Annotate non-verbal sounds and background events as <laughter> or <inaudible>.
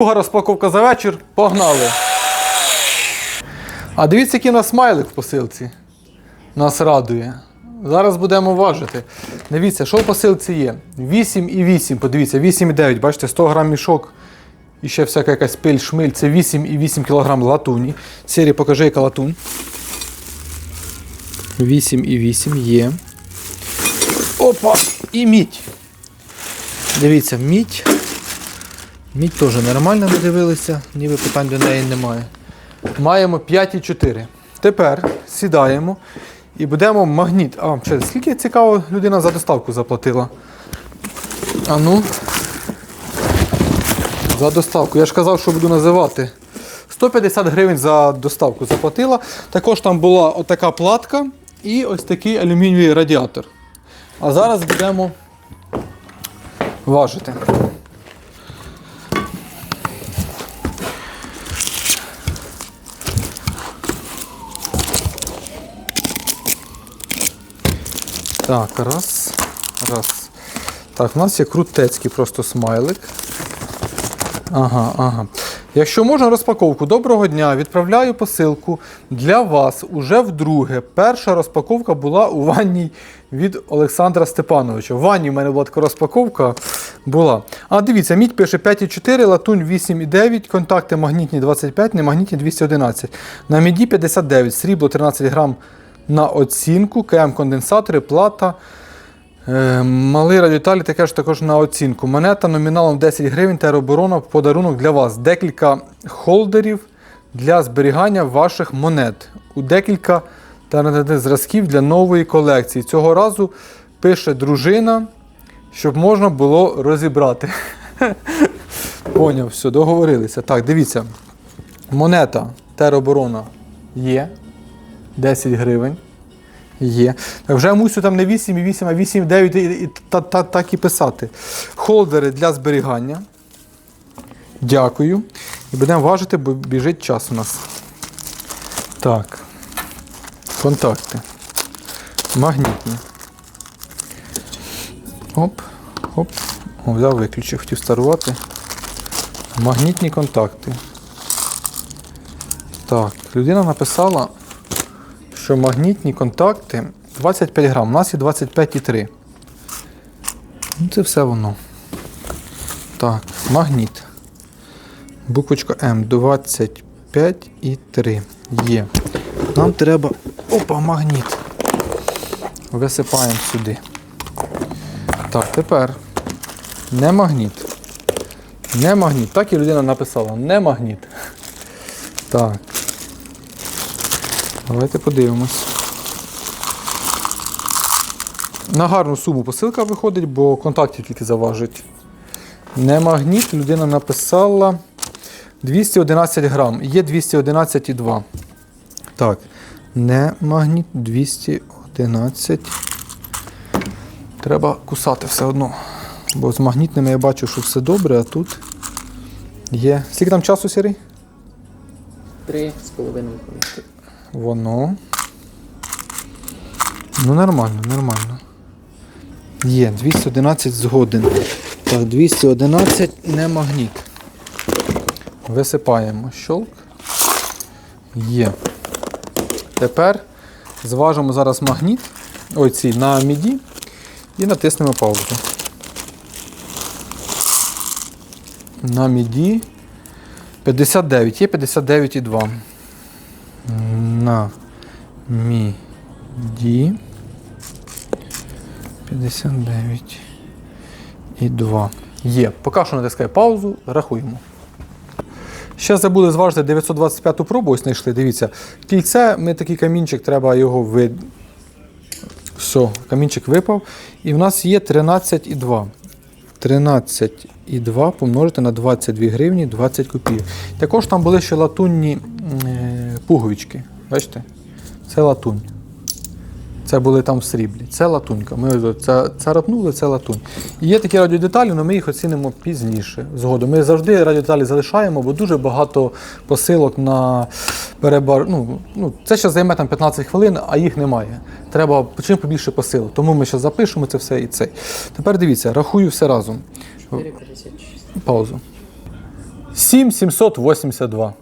Друга розпаковка за вечір. Погнали. А дивіться, який у нас смайлик в посилці. Нас радує. Зараз будемо важити. Дивіться, що в посилці є. 8,8, подивіться, 8,9, бачите, 100 грам мішок. І ще всяка якась пиль, шмиль. Це 8,8 кг латуні. Сірі, покажи, яка латунь. 8,8 є. Опа! І мідь. Дивіться, мідь. Мідь теж нормально ми дивилися, ніби питань до неї немає. Маємо 5,4. Тепер сідаємо і будемо магніт. А, ще, скільки цікаво людина за доставку заплатила? А ну. За доставку. Я ж казав, що буду називати. 150 гривень за доставку заплатила. Також там була отака платка і ось такий алюмінієвий радіатор. А зараз будемо важити. Так, раз, раз. Так, у нас є крутецький просто смайлик. Ага, ага. Якщо можна розпаковку, доброго дня. Відправляю посилку для вас уже вдруге. Перша розпаковка була у ванній від Олександра Степановича. В ванні в мене була така розпаковка. Була. А дивіться, мідь пише 5,4, латунь 8,9, контакти магнітні 25, немагнітні 211. На міді 59, срібло 13 грам на оцінку, КМ конденсатори, плата. Е, Малий радіоталі таке ж також на оцінку. Монета номіналом 10 гривень тероборона в подарунок для вас. Декілька холдерів для зберігання ваших монет. У декілька зразків для нової колекції. Цього разу пише дружина, щоб можна було розібрати. <laughs> Поняв, все, договорилися. Так, дивіться. Монета тероборона є. 10 гривень. Є. Так вже мусю там не 8,8, а 8,9 і, і та, та, так і писати. Холдери для зберігання. Дякую. І будемо важити, бо біжить час у нас. Так. Контакти. Магнітні. Оп, оп. О, взяв, виключив, хотів старувати. Магнітні контакти. Так, людина написала що магнітні контакти 25 грам, у нас є 25,3. Ну, це все воно. Так, магніт. Буквочка М 25,3 є. Нам треба. Опа, магніт. Висипаємо сюди. Так, тепер не магніт. Не магніт. Так і людина написала. Не магніт. Так. Давайте подивимось. На гарну суму посилка виходить, бо контактів тільки заважить. Не магніт, людина написала 211 грам. Є 211,2. Так, не магніт 211. Треба кусати все одно. Бо з магнітними я бачу, що все добре, а тут є. Скільки там часу, Сірий? Три з половиною. Воно. Ну, нормально, нормально. Є, 211 згоден. Так, 211 не магніт. Висипаємо щолк. Є. Тепер зважимо зараз магніт. Ой, ці на міді і натиснемо паузу. На міді 59. Є 59,2 на міді 59 і 2. Є. Поки що натискаю паузу, рахуємо. Ще забули зважити 925 пробу, ось знайшли. Дивіться. Кільце, ми такий камінчик, треба його вид. Все, камінчик випав. І в нас є 13,2. 13,2 помножити на 22 гривні 20 копійок. Також там були ще латунні е, пуговички. Бачите? Це латунь. Це були там в сріблі. Це латунька. Ми це царапнули, це латунь. І є такі радіодеталі, але ми їх оцінимо пізніше. Згодом. Ми завжди радіодеталі залишаємо, бо дуже багато посилок на перебар. Ну, ну, це ще займе там 15 хвилин, а їх немає. Треба чим побільше посилок. Тому ми ще запишемо це все і це. Тепер дивіться, рахую все разом. 4,56. Паузу. 7782.